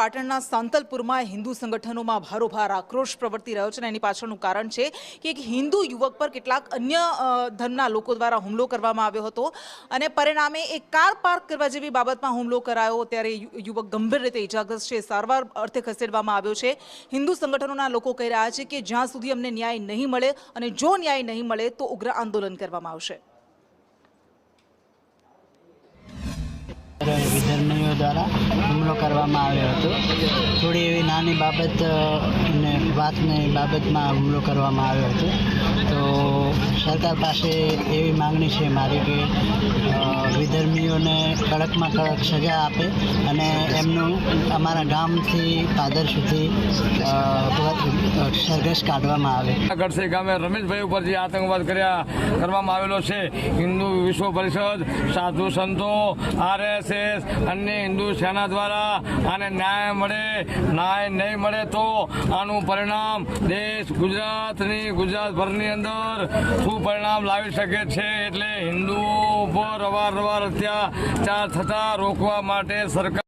પાટણના સાંતલપુરમાં હિન્દુ સંગઠનોમાં ભારોભાર આક્રોશ પ્રવર્તી રહ્યો છે અને એની પાછળનું કારણ છે કે એક હિન્દુ યુવક પર કેટલાક અન્ય ધર્મના લોકો દ્વારા હુમલો કરવામાં આવ્યો હતો અને પરિણામે એક કાર પાર્ક કરવા જેવી બાબતમાં હુમલો કરાયો ત્યારે યુવક ગંભીર રીતે ઇજાગ્રસ્ત છે. સારવાર અર્થે ખસેડવામાં આવ્યો છે. હિન્દુ સંગઠનોના લોકો કહી રહ્યા છે કે જ્યાં સુધી અમને ન્યાય નહીં મળે અને જો ન્યાય નહીં મળે તો ઉગ્ર આંદોલન કરવામાં આવશે. દ્વારા હુમલો કરવામાં આવ્યો હતો. થોડી એવી નાની બાબત ને વાતની બાબતમાં હુમલો કરવામાં આવ્યો હતો. તો સરકાર પાસે એવી માંગણી છે મારી કે વિધર્મીઓને કડકમાં કડક સજા આપે અને એમનું અમારા ગામથી, પાદર સુધી સરઘસ કાઢવામાં આવે. ગઢસી ગામે રમેશભાઈ ઉપર આતંકવાદ કર્યા કરવામાં આવેલો છે, હિન્દુ વિશ્વ પરિષદ, સાધુ સંતો, આરએસએસ, અન્ય હિન્દુ સેના દ્વારા આને ન્યાય મળે, ન્યાય નહીં મળે તો આનું પરિણામ દેશ ગુજરાતની, ગુજરાતભરની અંદર શું પરિણામ લાવી શકે છે. એટલે હિન્દુઓ ઉપર અવારનવાર અત્યાચાર થતા રોકવા માટે સરકાર